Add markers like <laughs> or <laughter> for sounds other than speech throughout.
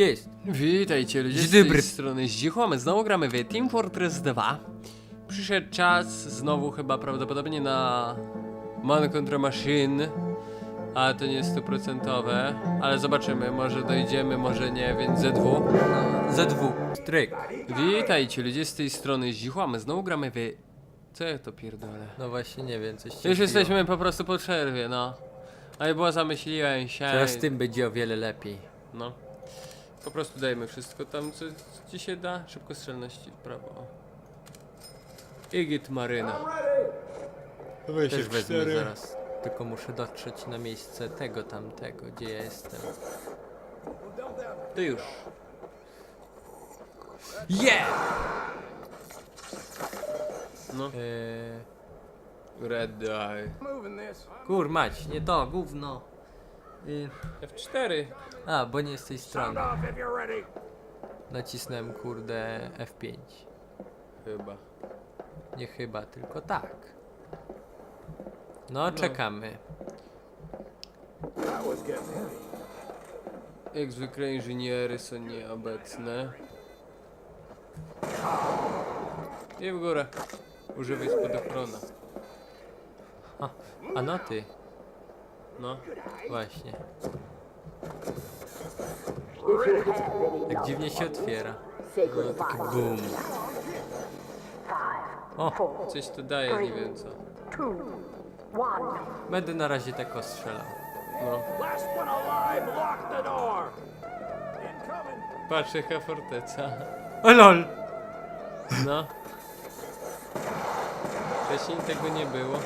Jest. Witajcie ludzie, z Dzień tej strony Zdzichu, a my znowu gramy w Team Fortress 2 Przyszedł czas znowu chyba prawdopodobnie na Man contra Machine A to nie jest stuprocentowe, ale zobaczymy, może dojdziemy, może nie, więc Z2 Ze dwóch. Stryk. Witajcie ludzie, z tej strony Zdzichu, a my znowu gramy w... Co ja to pierdolę? No właśnie nie wiem, coś się Już wbiło. jesteśmy po prostu po przerwie, no Ale było zamyśliłem się Teraz z tym będzie o wiele lepiej. No. Po prostu dajmy wszystko tam, co ci się da. Szybko strzelności w prawo. o. I git maryna. Też wezmę zaraz. Tylko muszę dotrzeć na miejsce tego tamtego, gdzie ja jestem. Ty już. Yeah! No. Eee, Red die. kur mać, nie to, gówno. Yy, F4. a, bo nie z tej strony. Nacisnąłem kurde F5. Chyba. Nie chyba, tylko tak. No, czekamy. Jak zwykle inżyniery są nieobecne. I w górę. Używaj spadochrona. A, a no ty, No. właśnie. Tak dziwnie się otwiera. no taki boom. O, Coś to daje, nie wiem co. będę na razie tak ostrzelał. No. Patrz jaka forteca. O lol! No. Wcześniej tego nie było.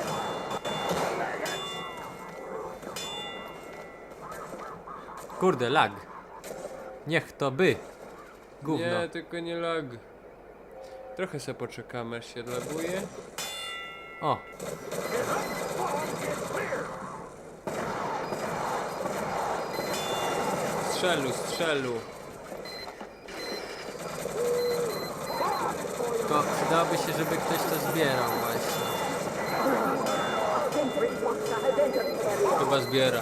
Kurde, lag. Niech to by. Gówno. Nie, tylko nie lag. Trochę se poczekamy, aż się laguje. O, Strzelu, strzelu. to przydałoby się, żeby ktoś to zbierał właśnie. Chyba zbiera.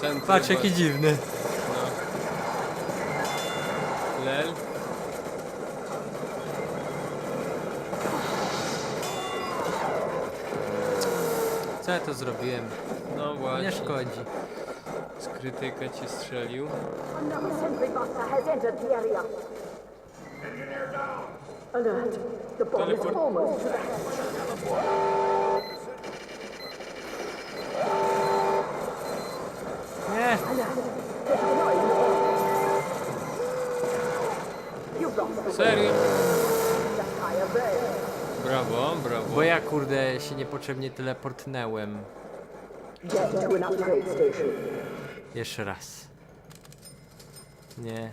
Sentry Patrz bo- jaki dziwny. No. Lel. Co ja to zrobiłem? No właśnie. Nie szkodzi. Z krytyka cię strzelił. Another sentry buster has entered the area. Alert. The bomb is Teleport. almost to the Nie! Serio? Brawo, brawo. Bo ja kurde się niepotrzebnie teleportnęłem. Jeszcze raz. Nie.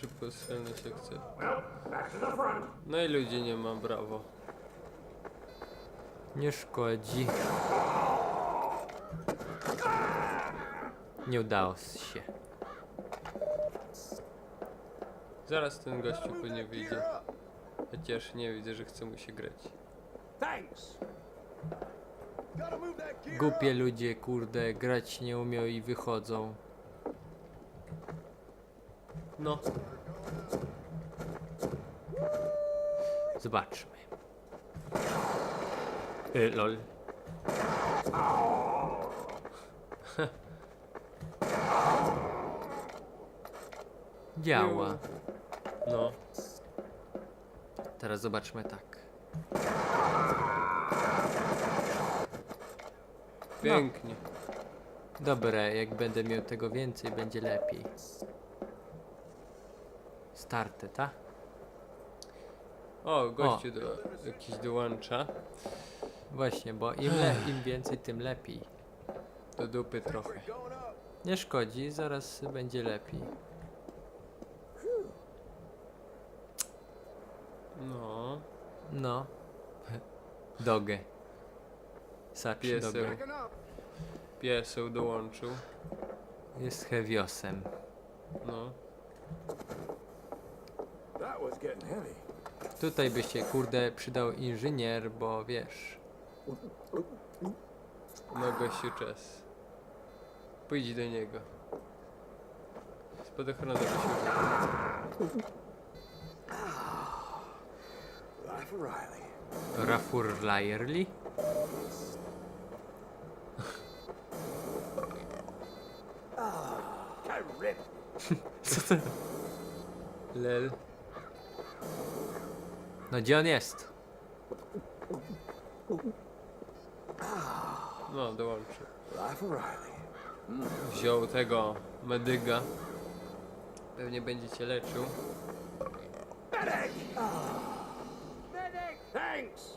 Szybko strzelność jak chce. No i ludzi nie ma, brawo. Nie szkodzi. Nie udało się. Zaraz ten gościu pewnie wyjdzie. Chociaż nie widzę, że chce mu się grać. Głupie ludzie, kurde, grać nie umią i wychodzą. No. Zobaczmy. Y, lol. <laughs> Działa. No. Teraz zobaczmy tak. Pięknie. Dobre, jak będę miał tego więcej, będzie lepiej. Starty, tak? O, gościu do, jakiś dołącza. Właśnie, bo im, le, im więcej, tym lepiej. Do dupy trochę. Nie szkodzi, zaraz będzie lepiej. No. No. Dogę. Sacz Pieseł. dogę. Pieseł dołączył. Jest hewiosem. No. That was getting heavy. Tutaj by się, kurde, przydał inżynier, bo wiesz. No gościu czas. Pójdź do niego. Spadochrona do Rafur Lyerly? <laughs> Co to? Lel. No gdzie on jest? No, dołączy. Wziął tego medyga. Pewnie będzie cię leczył. Medic! Thanks!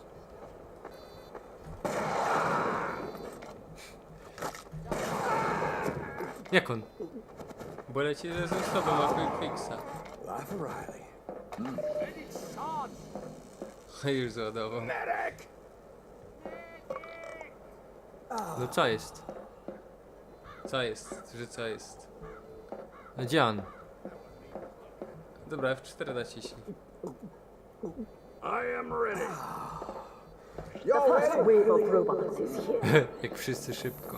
Jak on? Bo leci razem z tobą, ma quick fixa. Life of Riley. A już załadował. Medic! No co jest? Co jest? Że co jest? No gdzie on? Dobra, F4 naciśnij. I am ready. The first wave of robots is here. <laughs> Jak wszyscy szybko.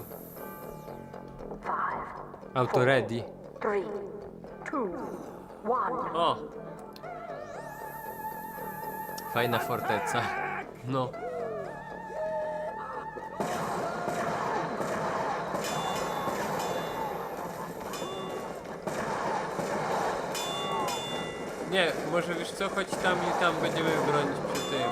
Five, Auto ready. three, two, one. O! Fajna forteca. No. Może wiesz co, chodź tam i tam będziemy bronić przy tym.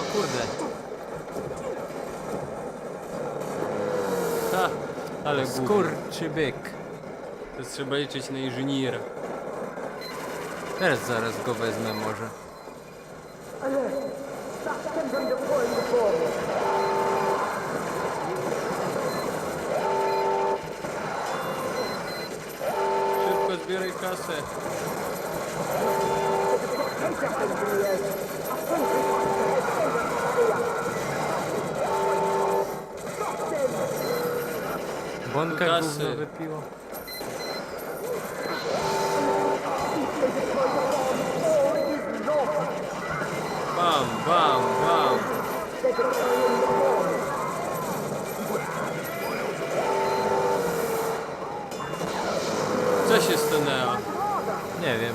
O kurde. Ha! Ale głupi. Skurczy byk. To trzeba liczyć na inżyniera. Teraz zaraz go wezmę może. Stop them from deploying the bomb. Szybko kasę. Bąka Kasy. gówno wypiło. Bam, bam, bam. Co się stanęło? Nie wiem.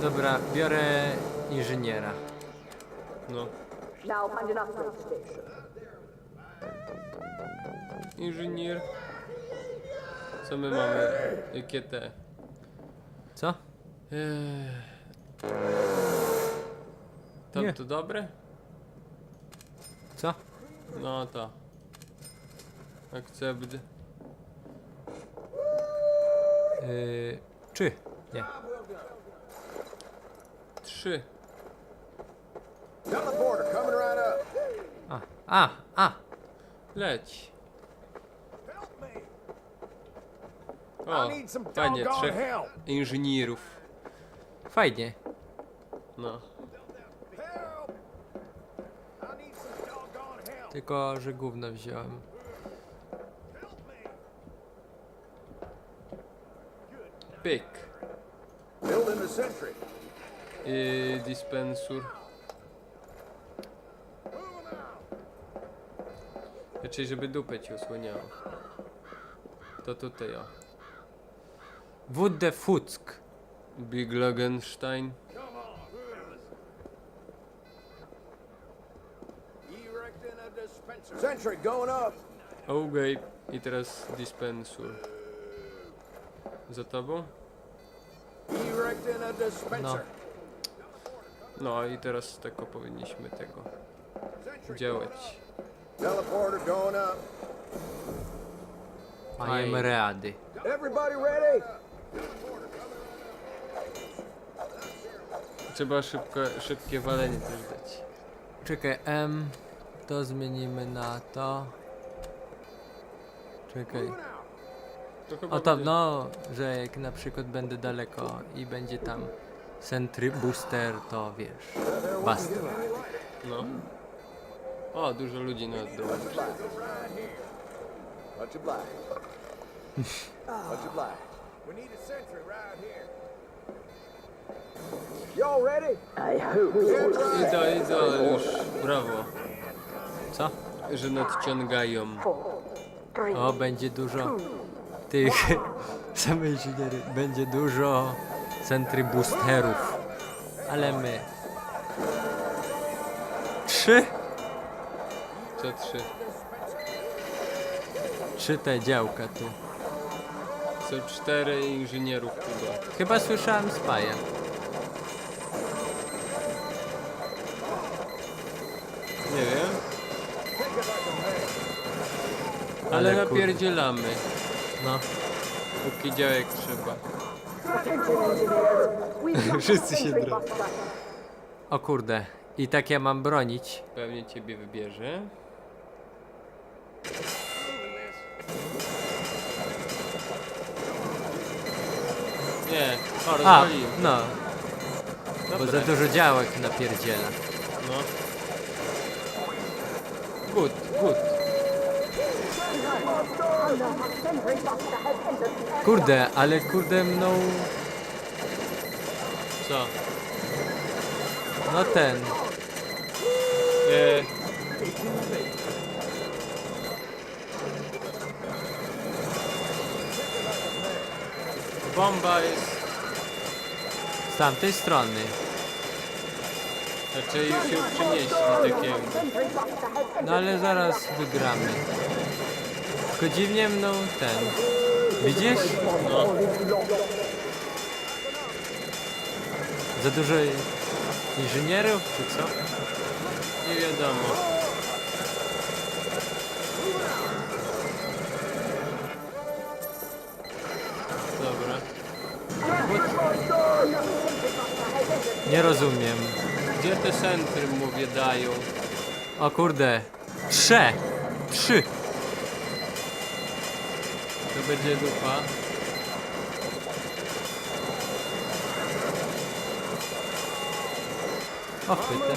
Dobra, biorę inżyniera. No. Now find an upgrade station. Inżynier. Co my mamy? Jakie te? Co? Eee. Tam Nie. to dobre? Co? No to. Akcept. Yy, czy? Nie. Trzy. A, a, a! Leć. O, fajnie, trzech inżynierów. Fajnie. No. Tylko, że gówno wziąłem. Pyk. Building the sentry. I dispensur. Moving out. Raczej, żeby dupę ci osłaniało. To tutaj o. Wódę Fuck. Big dispenser. Sentry going up. Okej. I teraz dispensur. Za tobą? Erecting a dispenser. No i teraz tako powinniśmy tego działać. Teleporter going up. Fajnie. ready. Everybody ready? Trzeba szybko, szybkie walenie też dać. Czekaj, M. To zmienimy na to. Czekaj. To chyba O tam, będzie- no, że jak na przykład będę daleko i będzie tam Sentry Booster, to wiesz. Basta. No. O, dużo ludzi na dół. Much obliged. Much obliged. We need a sentry right here. Y'all ready? I hope I to, i to już, brawo, Co? że nadciągają. O, będzie dużo tych <laughs> inżyniery. Będzie dużo centry boosterów. Ale my. Trzy? Co trzy? Trzy te działka tu. Są cztery inżynierów chyba. Chyba słyszałem spaja. Nie wiem, ale Ale napierdzielamy, No. póki działek trzeba. <laughs> Wszyscy się drą. O kurde. I tak ja mam bronić. Pewnie ciebie wybierze. Nie, o, A, rozwaliłem. no. Bo za dużo działek napierdziela. Kurde, ale kurde mną... Co? No ten. E, bomba jest... Z tamtej strony. Znaczy już ją przynieśli, tak entered No ale zaraz wygramy. Tylko dziwnie mną ten. Widzisz? No, Za dużo inżynierów, czy co? nie wiadomo. Dobra. Nie rozumiem. Gdzie te centrum mówię dają? O kurde. Trzy. Trzy. To będzie dupa. O chwytę.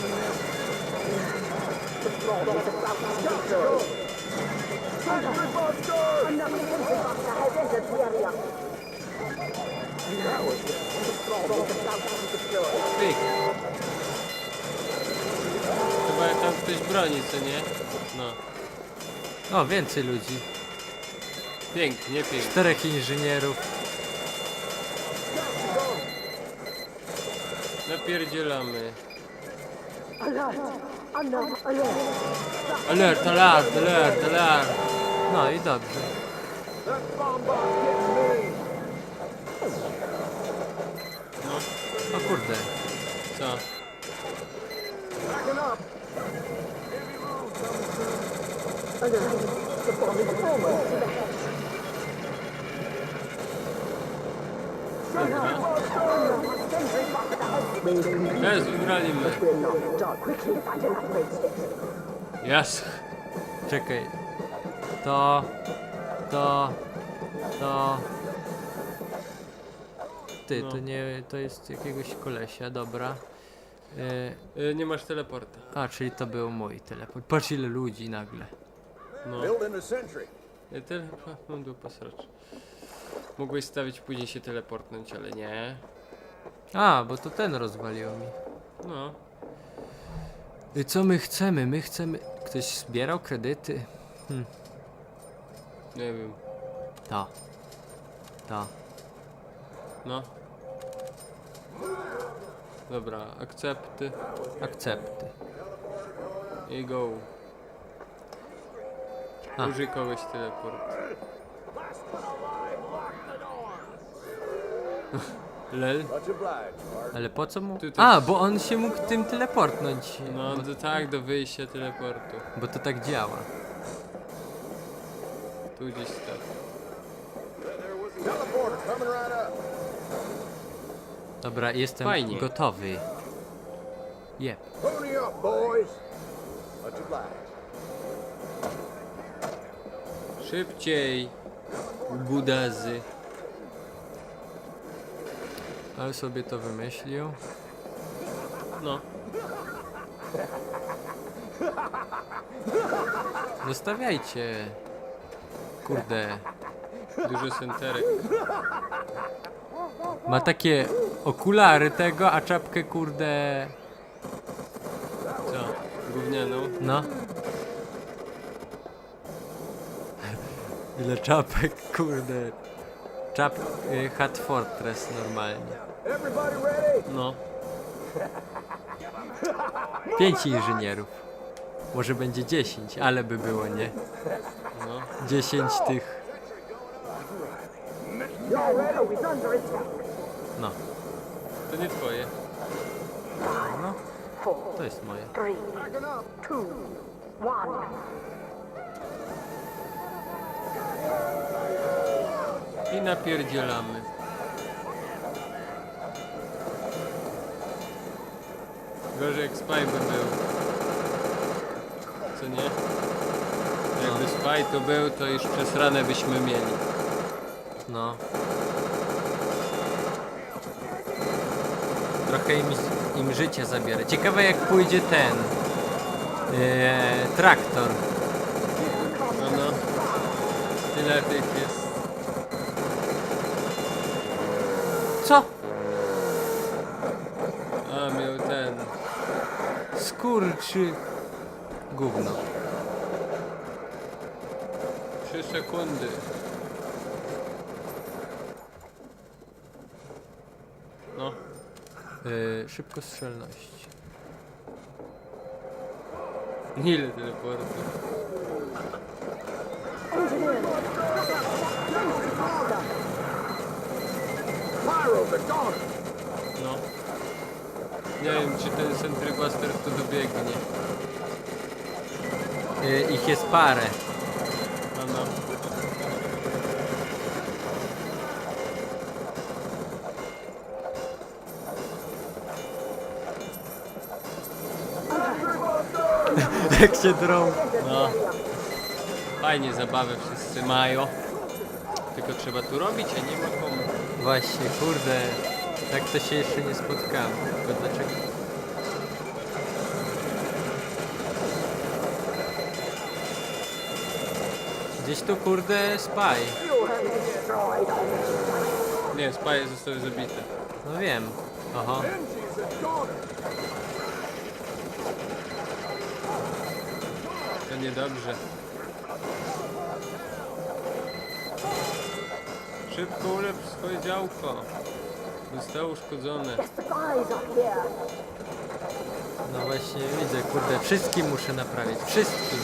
Pyk. Chyba tam ktoś broni, co nie? No. O, więcej ludzi. Pięknie, pięknie. Czterech inżynierów. Napierdzielamy. Alert! Alert! Alert, alert. No i dobrze. O kurde. co? Backing up. Alert! The bomb is almost to the head. Another sentry buster has been Teraz wygraliśmy. We're not done. Quickly find an upgrade station. Jasne. Czekaj. To. To. To. Ty, No. to nie. To jest jakiegoś kolesia, dobra. Y, Y, nie masz teleporta. a, czyli to był mój teleport. Patrz ile ludzi nagle. No. Building a sentry. Ja tele... a, Mam dupasracz. Mogłeś stawić później się teleportnąć, ale nie. A, bo to ten rozwalił mi. No. I co my chcemy? My chcemy. Ktoś zbierał kredyty? Nie wiem. To. To. No. Dobra, akcepty Akcepty. i go. A. Użyj kogoś teleport. Lel? Ale po co mu? Tu też- A, bo on się mógł tym teleportnąć. No do, tak, do wyjścia teleportu. Bo to tak działa. Tu gdzieś tak. Dobra, jestem Fajnie. gotowy. Jep. Pony up, boys. Much obliged. Szybciej! Budazy. Ale sobie to wymyślił. No. Zostawiajcie. Kurde. Dużo senterek. Ma takie okulary tego, a czapkę kurde... Co? Gównianą? No. Ile czapek, kurde. Czap... y, Hat Fortress normalnie. No. Pięć inżynierów. Może będzie dziesięć, ale by było, nie? No. Dziesięć tych... No. To nie twoje. No, to jest moje. I napierdzielamy. Gorzej jak Spy by był. Co nie? Jakby Spy to był, to już przesrane byśmy mieli. No. Trochę im, im życie zabiera. Ciekawe jak pójdzie ten... Eee, traktor. No no. Tyle tych jest. Co? A, miał ten. Skurczy... Gówno. Trzy sekundy. No. Eee, szybkostrzelność. Ile teleportów? Pyros are gone. Nie wiem, czy ten Sentry Buster tu dobiegnie. Eee, ich jest parę. No no. <laughs> jak się drą. No. Fajnie zabawę wszyscy mają. Tylko trzeba tu robić, a nie ma komu. Właśnie, kurde. Tak to się jeszcze nie spotkałem. Tylko dlaczego? Gdzieś tu kurde spy. Nie, Spaje zostały zabite. No wiem. Oho. To niedobrze. Szybko ulepsz swoje działko. Zostało uszkodzone. No właśnie widzę, kurde, wszystkim muszę naprawić. Wszystkim.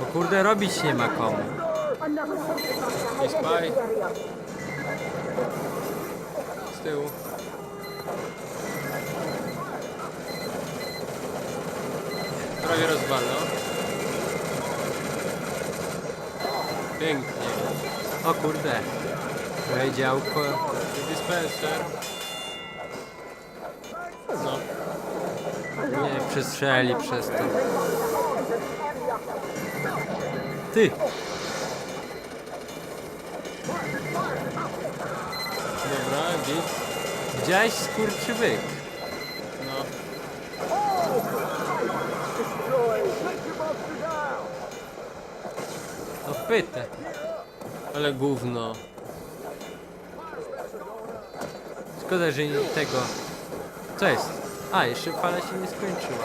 Bo kurde robić nie ma komu. The area. Z tyłu. Prawie rozwalno. Pięknie. O kurde. Moje działko. Dispenser. No. Nie przestrzeli przez to. Ty! Dobra, git. Widziałeś skurczybyk? No. No pytę. Ale gówno. Szkoda, że nie tego. Co jest? A, jeszcze fala się nie skończyła.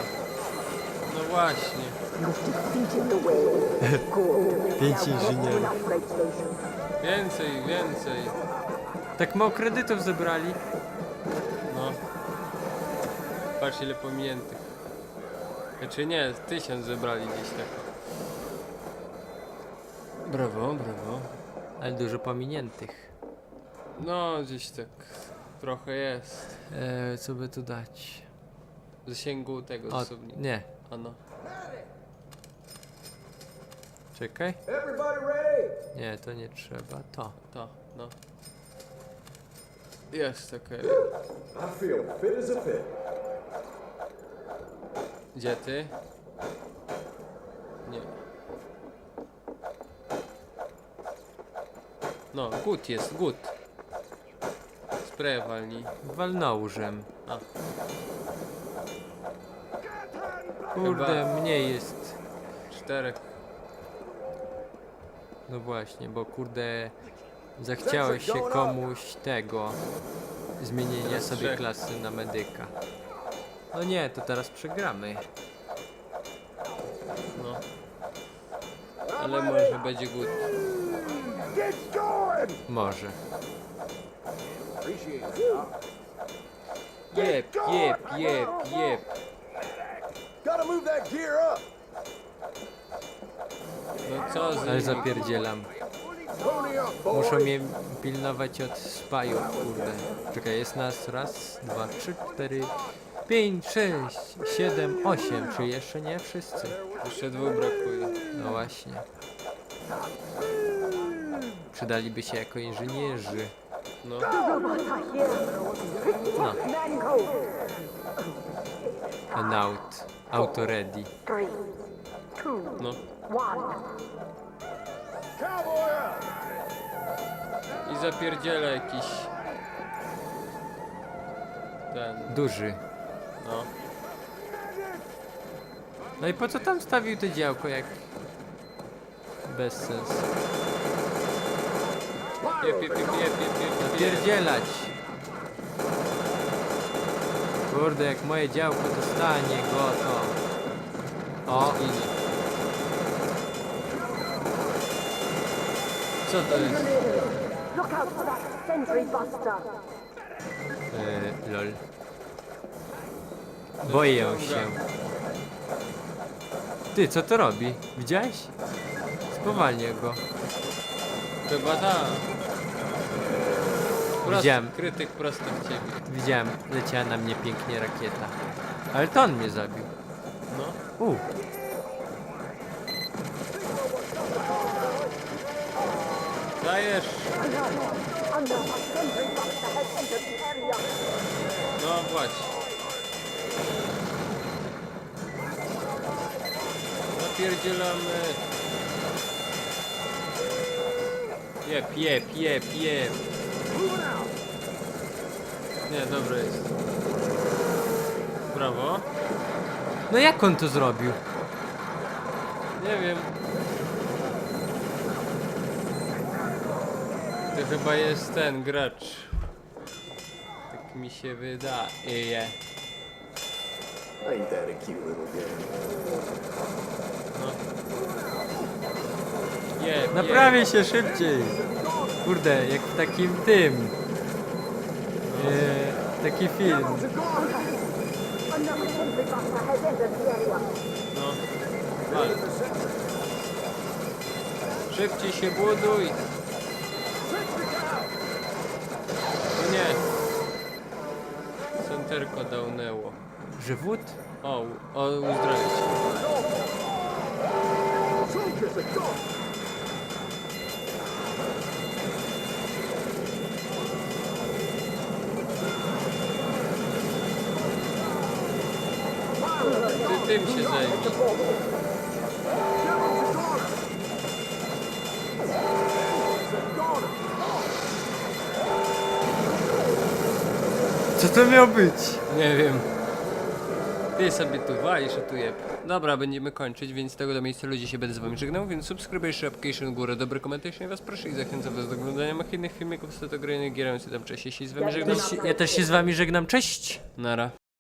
No właśnie. <laughs> Pięć inżynierów. Więcej, więcej. Tak mało kredytów zebrali. No. Patrz ile pominiętych. Znaczy nie, tysiąc zebrali gdzieś tak. Brawo, brawo. Ale dużo pominiętych. No, gdzieś tak trochę jest. Eee, co by tu dać? W zasięgu tego O, zasobnika. nie. A no. Czekaj. Everybody ready? Nie, to nie trzeba. To. To, no. Jest okej. I feel fit as a fit. Gdzie ty? Nie. No, gut jest, gut. Spray walnij. Walnążem. A. Kurde, Chyba- mniej jest. Czterech. No właśnie, bo kurde zachciało się komuś tego zmienienia sobie Trzech. klasy na medyka. No nie, to teraz przegramy. No. Ale może będzie good. Get going! Może. Jep, jep, jep, jep. Gotta move that gear up! No co z Ale zapierdzielam. Muszą mnie pilnować od spajów, kurde. Czekaj, jest nas raz, dwa, trzy, cztery, pięć, sześć, siedem, osiem. Czy jeszcze nie wszyscy? Jeszcze dwóch brakuje. No właśnie. Przydaliby się jako inżynierzy. No. No, and out. Auto ready. No. I zapierdziela jakiś... Ten, Duży. no. No i po co tam stawił to działko jak... Bez sensu. Jep, jep, jep, jep, jep, jep, jep. Napierdzielać. Kurde, jak moje działko dostanie go, to... O, Ginie. Co to jest? Look sentry buster. Yy, lol. Boję się. Ty, co to robi? Widziałeś? Spowalnię go. Chyba ta. Prosto, Widziałem. krytyk prosto w ciebie. Widziałem, leciała na mnie pięknie rakieta. Ale to on mnie zabił. No. U, Dajesz. No właśnie. Napierdzielamy. Jep, jep, jep, jep. Nie, dobre jest. Brawo. no jak on to zrobił? Nie wiem. To chyba jest ten gracz. Tak mi się wydaje. Ain't that a cute little game? No. Naprawię się szybciej. Kurde, jak w takim tym. E, taki film. No. Wal. Szybciej się buduj. No nie. Centerko dałnęło. Żywód? O, o uzdrowić. Tym się zajmij. Co to miał być? Nie wiem. Ty sobie tu walisz, a tu jeb. Dobra, będziemy kończyć, więc z tego do miejsca ludzi się będę z wami żegnał, więc subskrybujcie, application górę, dobry komentarz, ja was proszę i zachęcam was do oglądania mach innych filmików z tego gier, więc tam cześć, jeśli z wami żegnam. Ja też się z wami żegnam. Cześć! Nara.